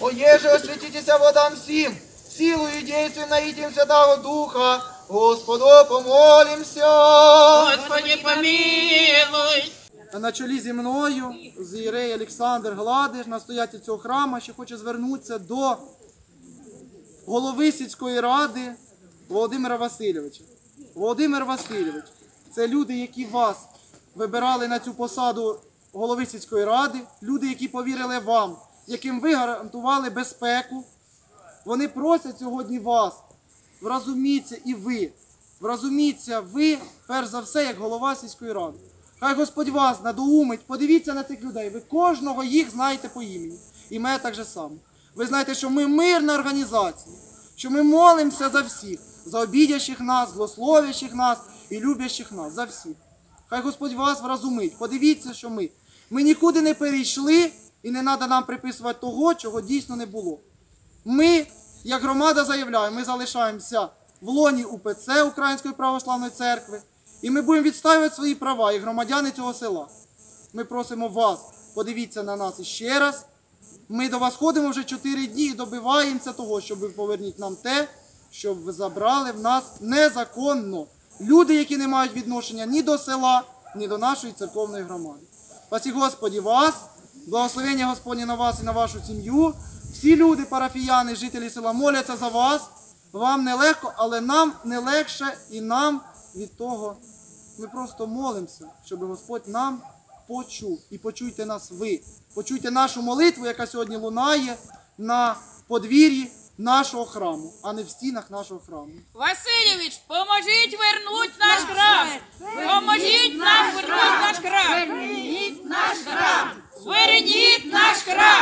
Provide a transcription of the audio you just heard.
Оеже освятитеся водам всім, силою і наїдім Святого Духа, Господу помолимся. Господи, помилуй. На чолі зі мною, з Єрей Олександр Гладиш, настоятель цього храму, ще хоче звернутися до голови сільської ради Володимира Васильовича. Володимир Васильович, це люди, які вас вибирали на цю посаду голови сільської ради, люди, які повірили вам, яким ви гарантували безпеку. Вони просять сьогодні вас, вразуміться і ви. Вразуміться ви, перш за все, як голова сільської ради. Хай Господь вас надоумить, подивіться на цих людей. Ви кожного їх знаєте по імені. І мене так же само. Ви знаєте, що ми мирна організація, що ми молимося за всіх, за обідящих нас, злословящих нас і любящих нас, за всіх. Хай Господь вас вразумить. Подивіться, що ми. Ми нікуди не перейшли і не треба нам приписувати того, чого дійсно не було. Ми, як громада, заявляємо, ми залишаємося в лоні УПЦ Української православної церкви, і ми будемо відстоювати свої права як громадяни цього села. Ми просимо вас, подивіться на нас іще раз. Ми до вас ходимо вже 4 дні і добиваємося того, щоб ви поверніть нам те, що ви забрали в нас незаконно. Люди, які не мають відношення ні до села, ні до нашої церковної громади. Спасі Господі вас, благословення Господні на вас і на вашу сім'ю. Всі люди, парафіяни, жителі села моляться за вас. Вам нелегко, але нам не легше і нам від того. Ми просто молимося, щоб Господь нам почув. І почуйте нас ви. Почуйте нашу молитву, яка сьогодні лунає на подвір'ї нашого храму, а не в стінах нашого храму. Васильович, поможіть вернуть наш храм. Поможіть нам вернуть наш храм. Верніть наш храм. Верніть наш храм.